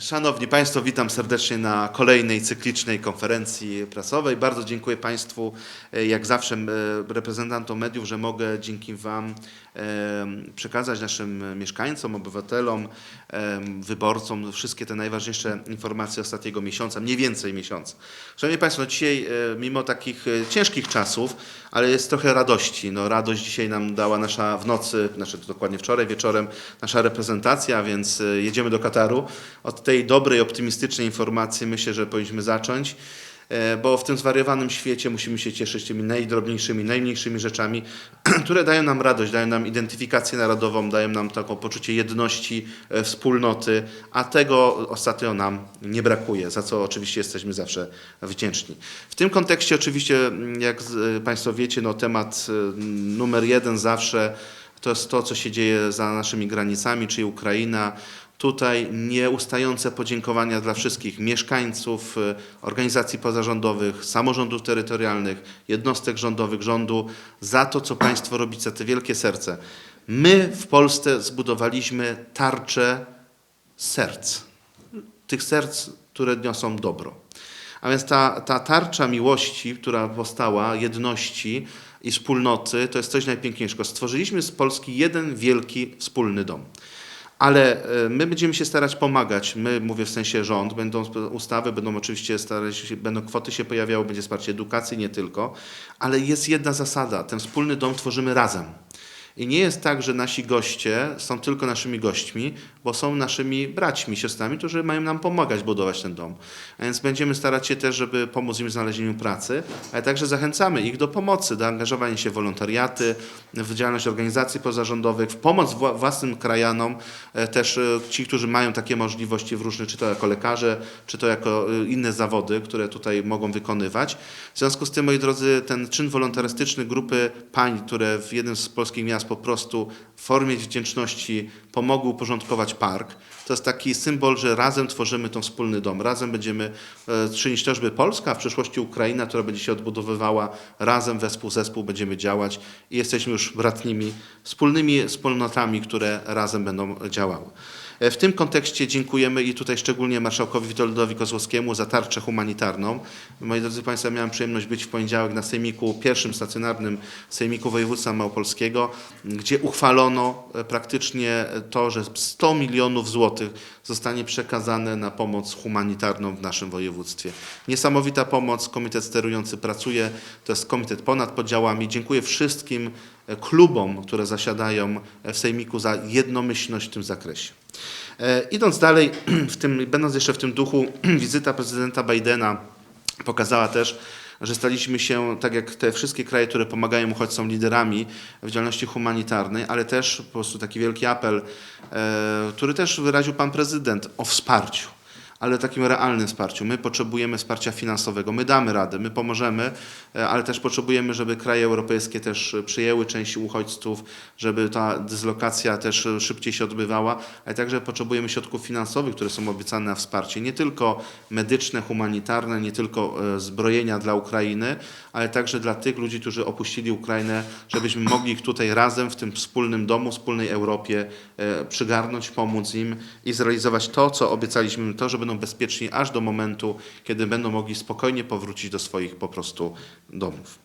Szanowni Państwo, witam serdecznie na kolejnej cyklicznej konferencji prasowej. Bardzo dziękuję Państwu, e, jak zawsze e, reprezentantom mediów, że mogę dzięki Wam e, przekazać naszym mieszkańcom, obywatelom, wyborcom wszystkie te najważniejsze informacje ostatniego miesiąca, mniej więcej miesiąca. Szanowni Państwo, no dzisiaj mimo takich ciężkich czasów, ale jest trochę radości. No, radość dzisiaj nam dała nasza w nocy, znaczy dokładnie wczoraj wieczorem, nasza reprezentacja, więc jedziemy do Kataru. Od tej dobrej, optymistycznej informacji myślę, że powinniśmy zacząć, e, bo w tym zwariowanym świecie musimy się cieszyć tymi najdrobniejszymi, najmniejszymi rzeczami, które dają nam radość, dają nam identyfikację narodową, dają nam taką poczucie jedności, e, wspólnoty, a tego ostatnio nam nie brakuje, za co oczywiście jesteśmy zawsze wdzięczni. W tym kontekście oczywiście, jak z- Państwo wiecie, no, temat e, numer jeden zawsze to jest to, co się dzieje za naszymi granicami, czyli Ukraina. Tutaj nieustające podziękowania dla wszystkich mieszkańców, y, organizacji pozarządowych, samorządów terytorialnych, jednostek rządowych, rządu za to, co Państwo robicie, za te wielkie serce. My w Polsce zbudowaliśmy tarczę serc. Tych serc, które niosą dobro. A więc ta, ta tarcza miłości, która powstała, jedności i wspólnoty, to jest coś najpiękniejszego. Stworzyliśmy z Polski jeden wielki wspólny dom. Ale e, my będziemy się starać pomagać. My, mówię w sensie rząd, będą ustawy, będą oczywiście starać się, będą kwoty się pojawiały, będzie wsparcie edukacji, nie tylko. Ale jest jedna zasada, ten wspólny dom tworzymy razem. I nie jest tak, że nasi goście są tylko naszymi gośćmi, bo są naszymi braćmi, siostrami, którzy mają nam pomagać budować ten dom. A więc będziemy starać się też, żeby pomóc im w znalezieniu pracy, ale także zachęcamy ich do pomocy, do angażowania się w wolontariaty, w działalność organizacji pozarządowych, w pomoc wła- własnym krajanom, e, też e, ci, którzy mają takie możliwości w różnych, czy to jako lekarze, czy to jako e, inne zawody, które tutaj mogą wykonywać. W związku z tym, moi drodzy, ten czyn wolontarystyczny grupy pań, które w jednym z polskich miast po prostu w formie wdzięczności pomogły uporządkować park, to jest taki symbol, że razem tworzymy ten wspólny dom. Razem będziemy e, czynić żeby Polska, a w przyszłości Ukraina, która będzie się odbudowywała, razem wespół zespół będziemy działać i jesteśmy już bratnimi, wspólnymi wspólnotami, które razem będą działały. W tym kontekście dziękujemy i tutaj szczególnie marszałkowi Witoldowi Kozłowskiemu za tarczę humanitarną. Moi drodzy Państwo, miałem przyjemność być w poniedziałek na sejmiku, pierwszym stacjonarnym sejmiku województwa małopolskiego, gdzie uchwalono e, praktycznie to, że 100 milionów złotych zostanie przekazane na pomoc humanitarną w naszym województwie. Niesamowita pomoc, komitet sterujący pracuje, to jest komitet ponad podziałami. Dziękuję wszystkim klubom, które zasiadają e, w sejmiku za jednomyślność w tym zakresie. E, Idąc dalej, w tym, będąc jeszcze w tym duchu, wizyta prezydenta Bidena pokazała też, że staliśmy się, tak jak te wszystkie kraje, które pomagają uchodźcom, liderami w działalności humanitarnej, ale też po prostu taki wielki apel, e, który też wyraził pan prezydent o wsparciu ale takim realnym wsparciu. My potrzebujemy wsparcia finansowego, my damy radę, my pomożemy, e, ale też potrzebujemy, żeby kraje europejskie też przyjęły część uchodźców, żeby ta dyslokacja też szybciej się odbywała, ale także potrzebujemy środków finansowych, które są obiecane na wsparcie, nie tylko medyczne, humanitarne, nie tylko e, zbrojenia dla Ukrainy, ale także dla tych ludzi, którzy opuścili Ukrainę, żebyśmy mogli ich tutaj razem w tym wspólnym domu, wspólnej Europie e, przygarnąć, pomóc im i zrealizować to, co obiecaliśmy, to, że będą bezpieczni aż do momentu, kiedy będą mogli spokojnie powrócić do swoich po prostu domów.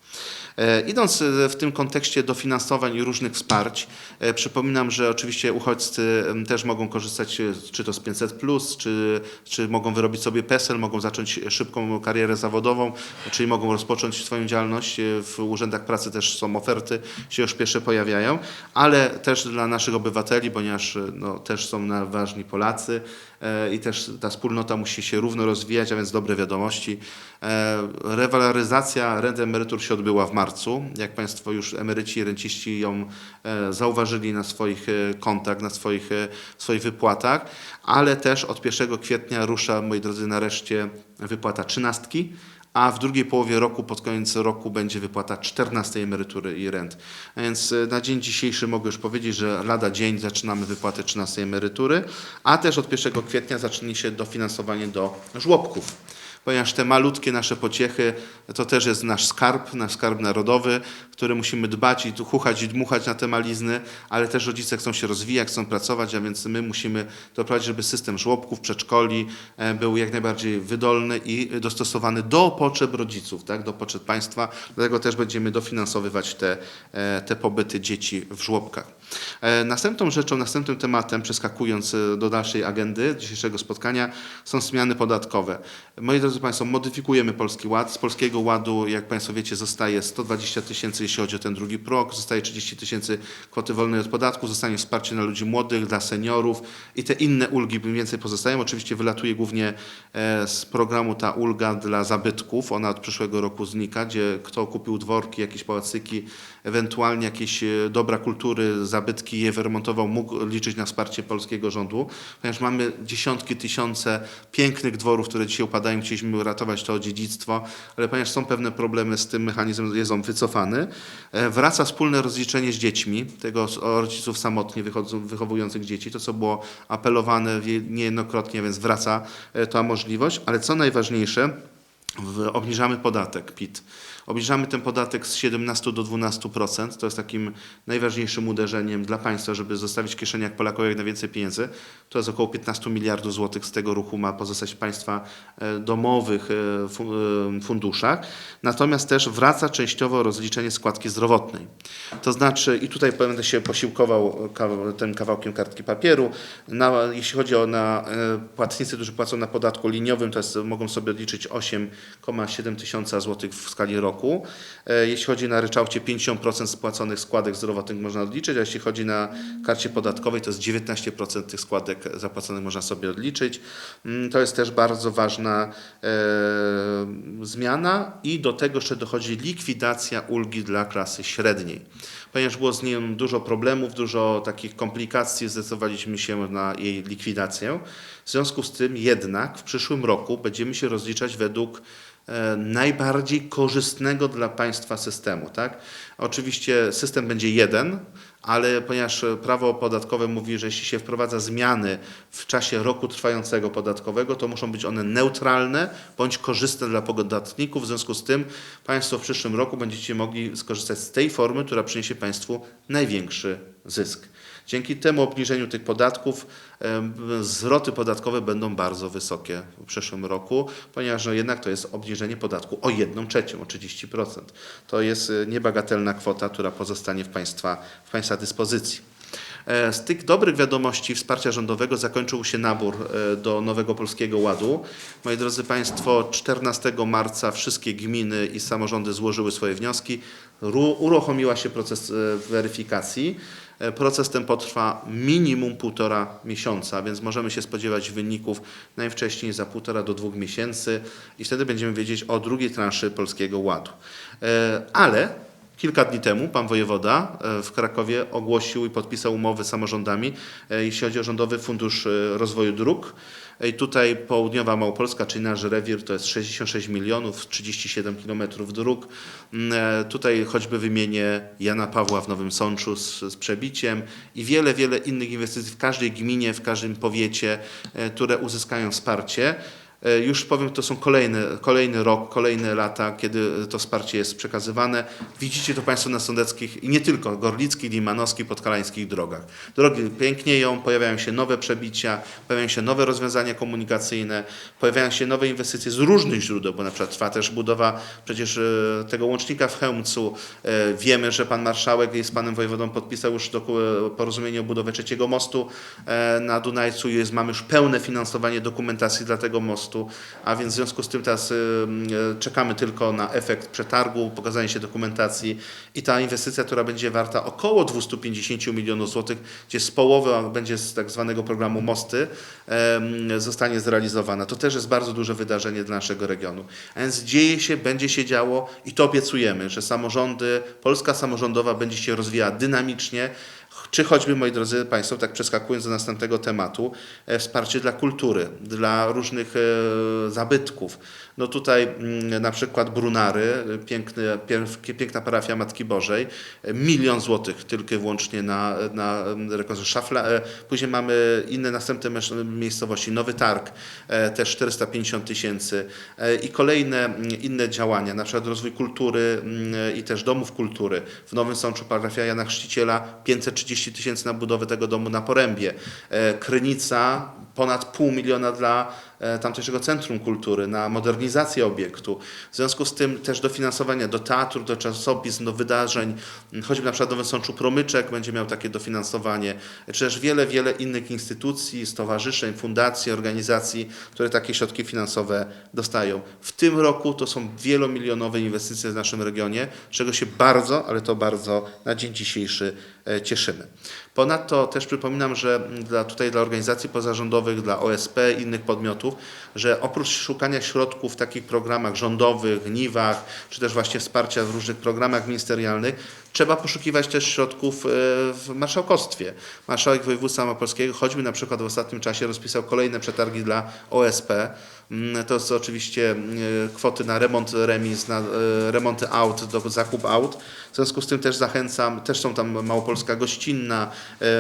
E, Idąc e, w tym kontekście dofinansowań i różnych wsparć, e, przypominam, że oczywiście uchodźcy też mogą korzystać czy to z 500, czy, czy mogą wyrobić sobie PESEL, mogą zacząć szybką karierę zawodową, czyli mogą rozpocząć swoją działalność. W urzędach pracy też są oferty, się już pierwsze pojawiają, ale też dla naszych obywateli, ponieważ no, też są ważni Polacy i też ta wspólnota musi się równo rozwijać, a więc dobre wiadomości. Rewaloryzacja rent emerytur się odbyła w marcu. Jak Państwo już emeryci i renciści ją e, zauważyli na swoich e, kontach, na swoich, e, swoich wypłatach, ale też od 1 kwietnia rusza, moi drodzy, nareszcie wypłata trzynastki, a w drugiej połowie roku, pod koniec roku będzie wypłata 14 emerytury i rent. Więc na dzień dzisiejszy mogę już powiedzieć, że lada dzień zaczynamy wypłatę 13 emerytury, a też od 1 kwietnia zacznie się dofinansowanie do żłobków. Ponieważ te malutkie nasze pociechy to też jest nasz skarb, nasz skarb narodowy, który musimy dbać i tu chuchać i dmuchać na te malizny, ale też rodzice chcą się rozwijać, chcą pracować, a więc my musimy doprowadzić, żeby system żłobków, przedszkoli e, był jak najbardziej wydolny i dostosowany do potrzeb rodziców, tak, do potrzeb państwa. Dlatego też będziemy dofinansowywać te, e, te pobyty dzieci w żłobkach. E, Następną rzeczą, następnym tematem, przeskakując e, do dalszej agendy dzisiejszego spotkania, są zmiany podatkowe. Moi drodzy Państwo, modyfikujemy Polski Ład. Z Polskiego Ładu, jak Państwo wiecie, zostaje 120 tysięcy, jeśli chodzi o ten drugi prog, zostaje 30 tysięcy kwoty wolnej od podatku, zostanie wsparcie dla ludzi młodych, dla seniorów i te inne ulgi więcej pozostają. Oczywiście wylatuje głównie e, z programu ta ulga dla zabytków. Ona od przyszłego roku znika, gdzie kto kupił dworki, jakieś pałacyki, ewentualnie jakieś dobra kultury, zabytki je wyremontował, mógł liczyć na wsparcie polskiego rządu, ponieważ mamy dziesiątki, tysiące pięknych dworów, które dzisiaj upadają. Chcieliśmy uratować to dziedzictwo, ale ponieważ są pewne problemy z tym mechanizmem, jest on wycofany. E, Wraca wspólne rozliczenie z dziećmi, tego rodziców samotnie wychowujących dzieci, to co było apelowane niejednokrotnie, więc wraca e, ta możliwość, ale co najważniejsze, obniżamy podatek PIT. Obniżamy ten podatek z 17 do 12%. To jest takim najważniejszym uderzeniem dla państwa, żeby zostawić w kieszeniach Polaków jak najwięcej pieniędzy. To jest około 15 miliardów złotych z tego ruchu ma pozostać w państwa e, domowych e, e, funduszach. Natomiast też wraca częściowo rozliczenie składki zdrowotnej. To znaczy, i tutaj będę się posiłkował tym kawałkiem kartki papieru. Na, jeśli chodzi o na, płatnicy, którzy płacą na podatku liniowym, to jest, mogą sobie odliczyć 8,7 tysiąca złotych w skali roku. E, Jeśli chodzi na ryczałcie 50% spłaconych składek zdrowotnych można odliczyć, a jeśli chodzi na karcie podatkowej, to jest 19% tych składek zapłaconych można sobie odliczyć. Mm, To jest też bardzo ważna e, zmiana i do tego jeszcze dochodzi likwidacja ulgi dla klasy średniej. Ponieważ było z nią dużo problemów, dużo takich komplikacji, zdecydowaliśmy się na jej likwidację. W związku z tym jednak w przyszłym roku będziemy się rozliczać według najbardziej korzystnego dla państwa systemu. Tak? Oczywiście system będzie jeden, ale ponieważ prawo podatkowe mówi, że jeśli się wprowadza zmiany w czasie roku trwającego podatkowego, to muszą być one neutralne bądź korzystne dla podatników. W związku z tym Państwo w przyszłym roku będziecie mogli skorzystać z tej formy, która przyniesie Państwu największy zysk. Dzięki temu obniżeniu tych podatków zwroty podatkowe będą bardzo wysokie w przyszłym roku, ponieważ no jednak to jest obniżenie podatku o 1 trzecią, o 30%. To jest y, niebagatelna kwota, która pozostanie w Państwa, w państwa dyspozycji. E, Z tych dobrych wiadomości wsparcia rządowego zakończył się nabór e, do Nowego Polskiego Ładu. Moi drodzy Państwo, 14 marca wszystkie gminy i samorządy złożyły swoje wnioski. Ru- Uruchomiła się proces e, weryfikacji. E, Proces ten potrwa minimum półtora miesiąca, więc możemy się spodziewać wyników najwcześniej za półtora do dwóch miesięcy i wtedy będziemy wiedzieć o drugiej transzy Polskiego Ładu. E, Ale Kilka dni temu pan wojewoda w Krakowie ogłosił i podpisał umowy z samorządami, jeśli chodzi o Rządowy Fundusz Rozwoju Dróg. I tutaj południowa Małopolska, czyli nasz rewir, to jest 66 milionów, 37 kilometrów dróg. Mm, e, Tutaj choćby wymienię Jana Pawła w Nowym Sączu z, z przebiciem i wiele, wiele innych inwestycji w każdej gminie, w każdym powiecie, e, które uzyskają wsparcie. E, Już powiem, to są kolejne, kolejny rok, kolejne lata, kiedy to wsparcie jest przekazywane. Widzicie to Państwo na sądeckich i nie tylko, gorlickich, limanowskich, podkalańskich drogach. Drogi pięknieją, pojawiają się nowe przebicia, pojawiają się nowe rozwiązania komunikacyjne, pojawiają się nowe inwestycje z różnych źródeł, bo na przykład trwa też budowa przecież e, tego łącznika w Chełmcu. E, Wiemy, że Pan Marszałek z Panem Wojewodą podpisał już porozumienie o budowie trzeciego mostu na Dunajcu i mamy już pełne finansowanie dokumentacji dla tego mostu, a więc w związku z tym teraz y, y, czekamy tylko na efekt przetargu, pokazanie się dokumentacji i ta inwestycja, która będzie warta około 250 milionów złotych, gdzie z połowy będzie z tak zwanego programu Mosty, zostanie zrealizowana. To też jest bardzo duże wydarzenie dla naszego regionu. A więc dzieje się, będzie się działo i to obiecujemy, że samorządy, Polska samorządowa będzie się rozwijała dynamicznie, Czy choćby, moi drodzy Państwo, tak przeskakując do następnego tematu, e, wsparcie dla kultury, dla różnych e, zabytków. No tutaj mm, na przykład Brunary, piękny, pię- piękna parafia Matki Bożej, milion złotych tylko i wyłącznie na, na rekonstrukcję szafla. e, Później mamy inne następne miejscowości, Nowy Targ, e, też 450 tysięcy e, i kolejne mm, inne działania, na przykład rozwój kultury mm, i też domów kultury. W Nowym Sączu parafia Jana Chrzciciela 530 tysięcy na budowę tego domu na Porębie. Krynica ponad pół miliona dla tamtejszego Centrum Kultury na modernizację obiektu. W związku z tym też dofinansowania do teatru, do czasopism, do wydarzeń, choćby na przykład Nowy Sączu Promyczek będzie miał takie dofinansowanie, czy też wiele, wiele innych instytucji, stowarzyszeń, fundacji, organizacji, które takie środki finansowe dostają. W tym roku to są wielomilionowe inwestycje w naszym regionie, czego się bardzo, ale to bardzo na dzień dzisiejszy e, cieszymy. Ponadto też przypominam, że dla, tutaj dla organizacji pozarządowych, dla OSP i innych podmiotów, że oprócz szukania środków w takich programach rządowych, NIW-ach, czy też właśnie wsparcia w różnych programach ministerialnych, trzeba poszukiwać też środków e, w marszałkostwie. Marszałek województwa małopolskiego, choćby na przykład w ostatnim czasie rozpisał kolejne przetargi dla OSP. Mm, To są oczywiście e, kwoty na remont remis, na e, remonty aut, do zakup aut. W związku z tym też zachęcam, też są tam Małopolska Gościnna,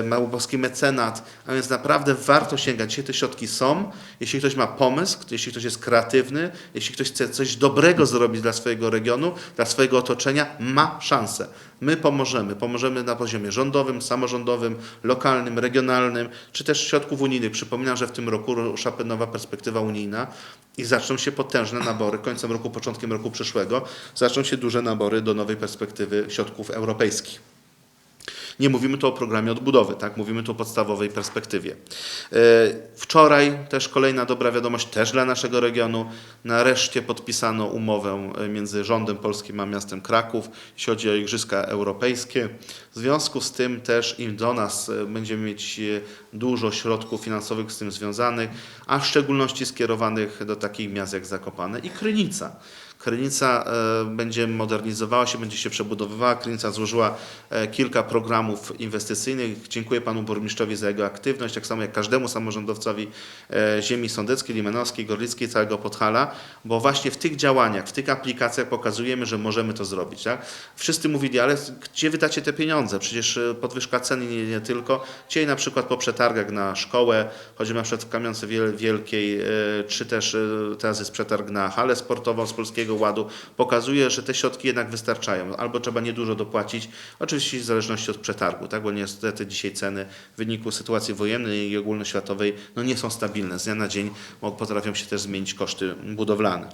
Małopolski Mecenat, a więc naprawdę warto sięgać. Dzisiaj te środki są. Jeśli ktoś ma pomysł, jeśli ktoś jest kreatywny, jeśli ktoś chce coś dobrego zrobić dla swojego regionu, dla swojego otoczenia, ma szansę. My pomożemy. Pomożemy na poziomie rządowym, samorządowym, lokalnym, regionalnym, czy też środków unijnych. Przypominam, że w tym roku rusza nowa perspektywa unijna i zaczną się potężne nabory. Końcem roku, początkiem roku przyszłego zaczną się duże nabory do nowej perspektywy środków europejskich. Nie mówimy tu o programie odbudowy, tak? mówimy tu o podstawowej perspektywie. E, Wczoraj też kolejna dobra wiadomość, też dla naszego regionu. Nareszcie podpisano umowę e, między rządem polskim a miastem Kraków, jeśli chodzi o Igrzyska Europejskie. W związku z tym też i do nas e, będziemy mieć dużo środków finansowych z tym związanych, a w szczególności skierowanych do takich miast jak Zakopane i Krynica. Krynica e, będzie modernizowała się, będzie się przebudowywała. Krynica złożyła e, kilka programów inwestycyjnych. Dziękuję panu burmistrzowi za jego aktywność, tak samo jak każdemu samorządowcowi e, ziemi sądeckiej, limanowskiej, gorlickiej, całego Podhala, bo właśnie w tych działaniach, w tych aplikacjach pokazujemy, że możemy to zrobić. Tak? Wszyscy mówili, ale gdzie wydacie te pieniądze? Przecież podwyżka ceny nie, nie tylko. Dzisiaj na przykład po przetargach na szkołę, choćby na przykład w Kamionce Wiel- Wielkiej, czy też teraz jest przetarg na halę sportową z Polskiego Ładu, pokazuje, że te środki jednak wystarczają. Albo trzeba niedużo dopłacić, oczywiście w zależności od przetargu, tak? bo niestety dzisiaj ceny w wyniku sytuacji wojennej i ogólnoświatowej no nie są stabilne. Z dnia na dzień potrafią się też zmienić koszty budowlane.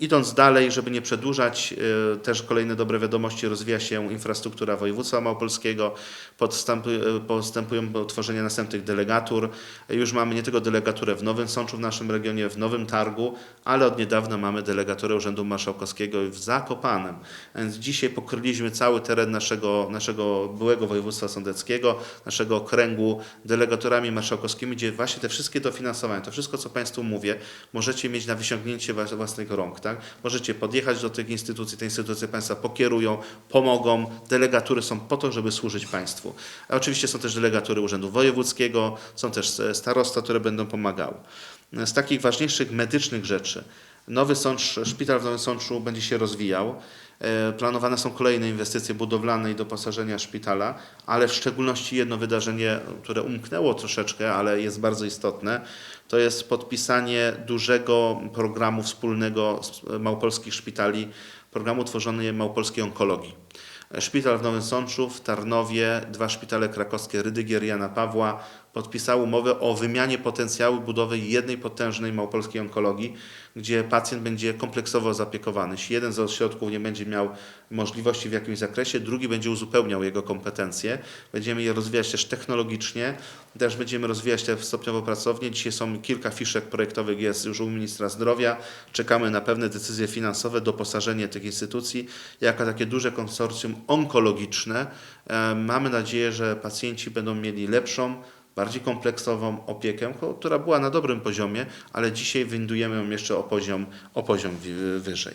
E, Idąc dalej, żeby nie przedłużać, e, też kolejne dobre wiadomości, rozwija się infrastruktura województwa małopolskiego, podstępują, postępują tworzenie następnych delegatur. Już mamy nie tylko delegaturę w Nowym Sączu w naszym regionie, w Nowym Targu, ale od niedawna mamy delegaturę Urzędu Marszałkowskiego w Zakopanem. Więc dzisiaj pokryliśmy cały teren naszego, naszego byłego województwa sądeckiego, naszego okręgu delegaturami marszałkowskimi, gdzie właśnie te wszystkie dofinansowania, to wszystko, co Państwu mówię, możecie mieć na wyciągnięcie was- własnych rąk. Tak? Możecie podjechać do tych instytucji, te instytucje Państwa pokierują, pomogą. Delegatury są po to, żeby służyć Państwu. A oczywiście są też delegatury Urzędu Wojewódzkiego, są też e, starostwa, które będą pomagały. Z takich ważniejszych medycznych rzeczy, Nowy Sącz, szpital w Nowym Sączu będzie się rozwijał. E, Planowane są kolejne inwestycje budowlane i doposażenia szpitala, ale w szczególności jedno wydarzenie, które umknęło troszeczkę, ale jest bardzo istotne, to jest podpisanie dużego programu wspólnego małopolskich szpitali, programu tworzonej małopolskiej onkologii. Szpital w Nowym Sączu, w Tarnowie, dwa szpitale krakowskie, Rydygier Jana Pawła podpisały umowę o wymianie potencjału budowy jednej potężnej małopolskiej onkologii, gdzie pacjent będzie kompleksowo zaopiekowany. Jeśli jeden z ośrodków nie będzie miał możliwości w jakimś zakresie, drugi będzie uzupełniał jego kompetencje. Będziemy je rozwijać też technologicznie, też będziemy rozwijać te stopniowo pracownie. Dzisiaj są kilka fiszek projektowych, jest już u ministra zdrowia. Czekamy na pewne decyzje finansowe, doposażenie tych instytucji jako takie duże konsorcjum onkologiczne. E, Mamy nadzieję, że pacjenci będą mieli lepszą, bardziej kompleksową opiekę, która była na dobrym poziomie, ale dzisiaj windujemy ją jeszcze o poziom, o poziom wyżej.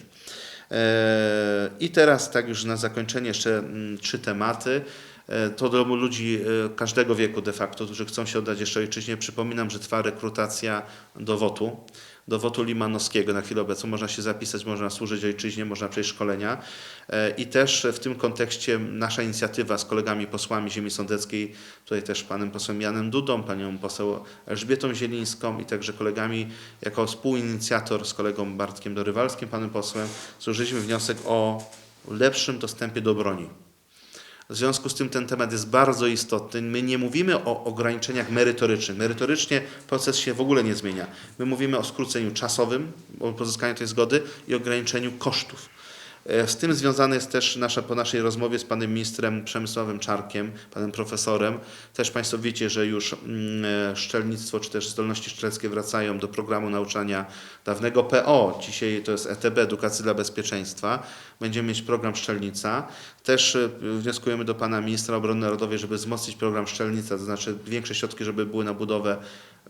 E, I teraz tak już na zakończenie jeszcze mm, trzy tematy. E, To do ludzi e, każdego wieku de facto, którzy chcą się oddać jeszcze ojczyźnie. Przypominam, że trwa rekrutacja do WOT-u, do WOT-u Limanowskiego na chwilę obecną. Można się zapisać, można służyć ojczyźnie, można przejść szkolenia. E, I też w tym kontekście nasza inicjatywa z kolegami posłami ziemi sądeckiej, tutaj też panem posłem Janem Dudą, panią poseł Elżbietą Zielińską i także kolegami jako współinicjator z kolegą Bartkiem Dorywalskim, panem posłem, złożyliśmy wniosek o lepszym dostępie do broni. W związku z tym ten temat jest bardzo istotny. My nie mówimy o ograniczeniach merytorycznych. Merytorycznie proces się w ogóle nie zmienia. My mówimy o skróceniu czasowym, o pozyskaniu tej zgody i ograniczeniu kosztów. E, Z tym związane jest też nasza, po naszej rozmowie z panem ministrem Przemysławem Czarkiem, panem profesorem. Też Państwo wiecie, że już mm, e, szczelnictwo czy też zdolności szczeleckie wracają do programu nauczania dawnego PO. Dzisiaj to jest ETB, Edukacja dla Bezpieczeństwa. Będziemy mieć program Szczelnica. Też e, wnioskujemy do pana ministra obrony narodowej, żeby wzmocnić program Szczelnica, to znaczy większe środki, żeby były na budowę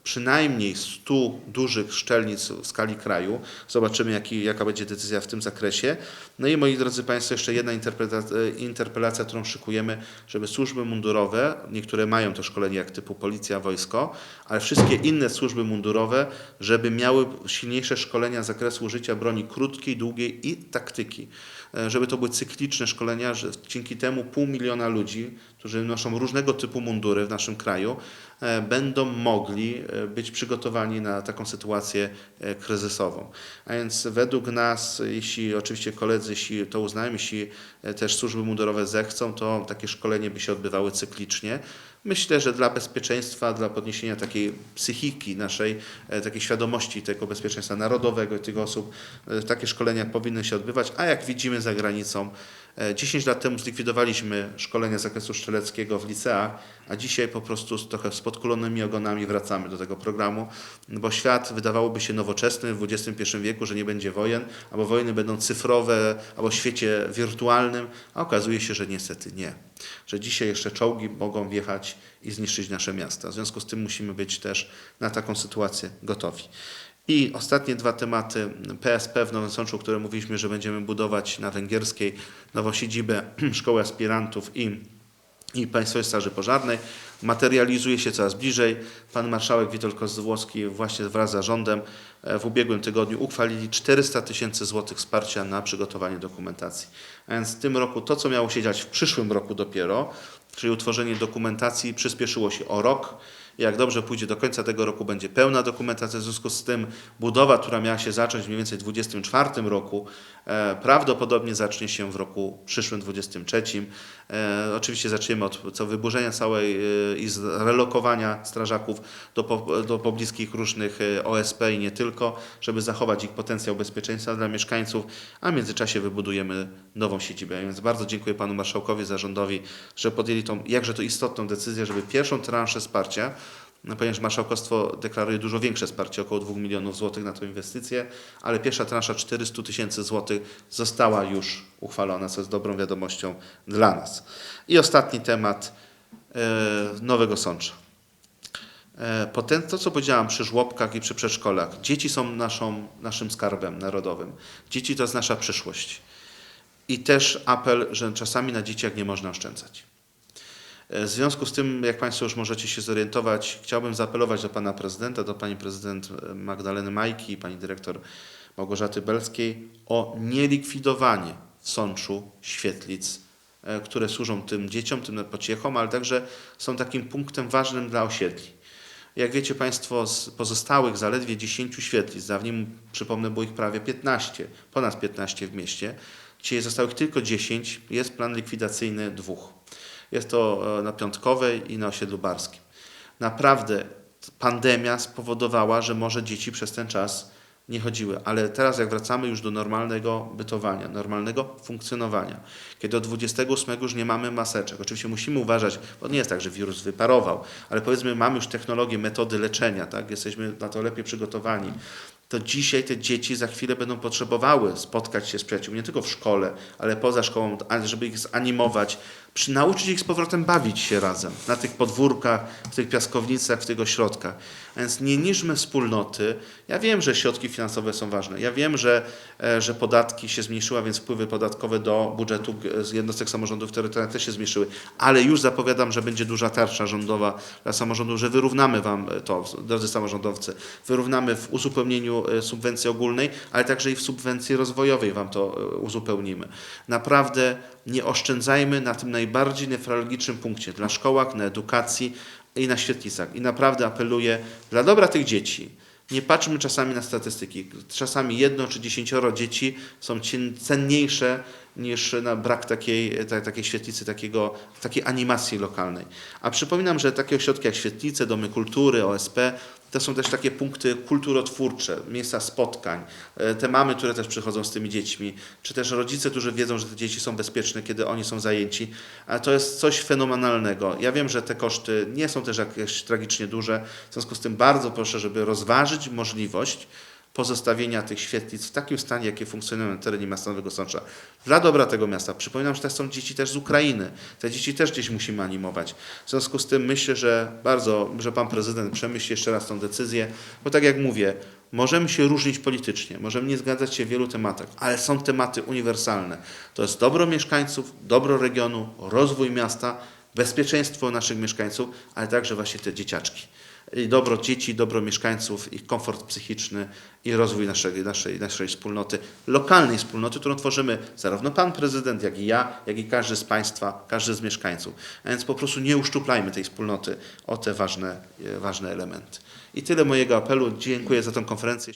przynajmniej 100 dużych szczelnic w skali kraju. Zobaczymy, jaki, jaka będzie decyzja w tym zakresie. No i moi drodzy Państwo, jeszcze jedna interpretacja, interpelacja, którą szykujemy, żeby służby mundurowe, niektóre mają to szkolenie jak typu policja, wojsko, ale wszystkie inne służby mundurowe, żeby miały silniejsze szkolenia z zakresu użycia broni krótkiej, długiej i taktyki. E, Żeby to były cykliczne szkolenia, że dzięki temu pół miliona ludzi, którzy noszą różnego typu mundury w naszym kraju, e, będą mogli e, być przygotowani na taką sytuację e, kryzysową. A więc według nas, jeśli oczywiście koledzy, jeśli to uznają, jeśli e, też służby mundurowe zechcą, to takie szkolenie by się odbywały cyklicznie. Myślę, że dla bezpieczeństwa, dla podniesienia takiej psychiki naszej, e, takiej świadomości tego bezpieczeństwa narodowego i tych osób, e, takie szkolenia powinny się odbywać, a jak widzimy za granicą, e, 10 lat temu zlikwidowaliśmy szkolenia z zakresu strzeleckiego w liceach, a dzisiaj po prostu z trochę z podkulonymi ogonami wracamy do tego programu, bo świat wydawałoby się nowoczesny w XXI wieku, że nie będzie wojen, albo wojny będą cyfrowe, albo w świecie wirtualnym, a okazuje się, że niestety nie. Że dzisiaj jeszcze czołgi mogą wjechać i zniszczyć nasze miasta. W związku z tym musimy być też na taką sytuację gotowi. I ostatnie dwa tematy. PSP w Nowym Sączu, o którym mówiliśmy, że będziemy budować na Węgierskiej nową siedzibę Szkoły Aspirantów i i Państwowej Straży Pożarnej. Materializuje się coraz bliżej. Pan marszałek Witold Kozłowski właśnie wraz z zarządem e, w ubiegłym tygodniu uchwalili 400 tysięcy złotych wsparcia na przygotowanie dokumentacji. A więc w tym roku to, co miało się dziać w przyszłym roku dopiero, czyli utworzenie dokumentacji przyspieszyło się o rok. Jak dobrze pójdzie do końca tego roku, będzie pełna dokumentacja. W związku z tym budowa, która miała się zacząć mniej więcej w 2024 roku, e, prawdopodobnie zacznie się w roku przyszłym, 2023. E, oczywiście zaczniemy od co wyburzenia całej e, i zrelokowania strażaków do, po, do pobliskich różnych OSP i nie tylko, żeby zachować ich potencjał bezpieczeństwa dla mieszkańców, a w międzyczasie wybudujemy nową siedzibę. Więc bardzo dziękuję panu marszałkowi, zarządowi, że podjęli tą jakże to istotną decyzję, żeby pierwszą transzę wsparcia ponieważ marszałkostwo deklaruje dużo większe wsparcie, około 2 milionów złotych na tę inwestycję, ale pierwsza transza 400 tysięcy złotych została już uchwalona, co jest dobrą wiadomością dla nas. I ostatni temat e, Nowego Sącza. E, Potem to, co powiedziałam przy żłobkach i przy przedszkolach. Dzieci są naszą, naszym skarbem narodowym. Dzieci to jest nasza przyszłość. I też apel, że czasami na dzieciach nie można oszczędzać. E, W związku z tym, jak Państwo już możecie się zorientować, chciałbym zaapelować do Pana Prezydenta, do Pani Prezydent e, Magdaleny Majki i Pani Dyrektor Małgorzaty Belskiej o nielikwidowanie w Sączu świetlic, e, które służą tym dzieciom, tym pociechom, ale także są takim punktem ważnym dla osiedli. Jak wiecie Państwo, z pozostałych zaledwie 10 świetlic, dawniej, przypomnę, było ich prawie 15, ponad 15 w mieście, dzisiaj zostało ich tylko 10, jest plan likwidacyjny dwóch. Jest to e, na Piątkowej i na osiedlu Barskim. Naprawdę pandemia spowodowała, że może dzieci przez ten czas nie chodziły, ale teraz jak wracamy już do normalnego bytowania, normalnego funkcjonowania, kiedy od 28 już nie mamy maseczek, oczywiście musimy uważać, bo nie jest tak, że wirus wyparował, ale powiedzmy mamy już technologię, metody leczenia, tak? jesteśmy na to lepiej przygotowani, to dzisiaj te dzieci za chwilę będą potrzebowały spotkać się z przyjaciółmi, nie tylko w szkole, ale poza szkołą, żeby ich zanimować, nauczyć ich z powrotem bawić się razem na tych podwórkach, w tych piaskownicach, w tych ośrodkach. Więc nie niżmy wspólnoty. Ja wiem, że środki finansowe są ważne. Ja wiem, że, e, że podatki się zmniejszyły, a więc wpływy podatkowe do budżetu jednostek samorządów terytorialnych też się zmniejszyły. Ale już zapowiadam, że będzie duża tarcza rządowa dla samorządów, że wyrównamy Wam to, drodzy samorządowcy. Wyrównamy w uzupełnieniu e, subwencji ogólnej, ale także i w subwencji rozwojowej Wam to e, uzupełnimy. Naprawdę nie oszczędzajmy na tym najbardziej newralgicznym punkcie dla szkołach, na edukacji i na świetlicach. I naprawdę apeluję dla dobra tych dzieci. Nie patrzmy czasami na statystyki. Czasami jedno czy dziesięcioro dzieci są cenniejsze niż na brak takiej, ta, takiej świetlicy, takiego, takiej animacji lokalnej. A przypominam, że takie ośrodki jak świetlice, domy kultury, OSP, to są też takie punkty kulturotwórcze, miejsca spotkań. E, Te mamy, które też przychodzą z tymi dziećmi, czy też rodzice, którzy wiedzą, że te dzieci są bezpieczne, kiedy oni są zajęci. A to jest coś fenomenalnego. Ja wiem, że te koszty nie są też jakieś tragicznie duże. W związku z tym bardzo proszę, żeby rozważyć możliwość pozostawienia tych świetlic w takim stanie, jakie funkcjonują na terenie miasta Nowego Sącza. Dla dobra tego miasta. Przypominam, że to są dzieci też z Ukrainy. Te dzieci też gdzieś musimy animować. W związku z tym myślę, że bardzo, że pan prezydent przemyśli jeszcze raz tą decyzję, bo tak jak mówię, możemy się różnić politycznie, możemy nie zgadzać się w wielu tematach, ale są tematy uniwersalne. To jest dobro mieszkańców, dobro regionu, rozwój miasta, bezpieczeństwo naszych mieszkańców, ale także właśnie te dzieciaczki. I dobro dzieci, dobro mieszkańców, ich komfort psychiczny i rozwój naszej, naszej, naszej wspólnoty, lokalnej wspólnoty, którą tworzymy zarówno pan prezydent, jak i ja, jak i każdy z państwa, każdy z mieszkańców. A więc po prostu nie uszczuplajmy tej wspólnoty o te ważne, e, ważne elementy. I tyle mojego apelu. Dziękuję za tę konferencję.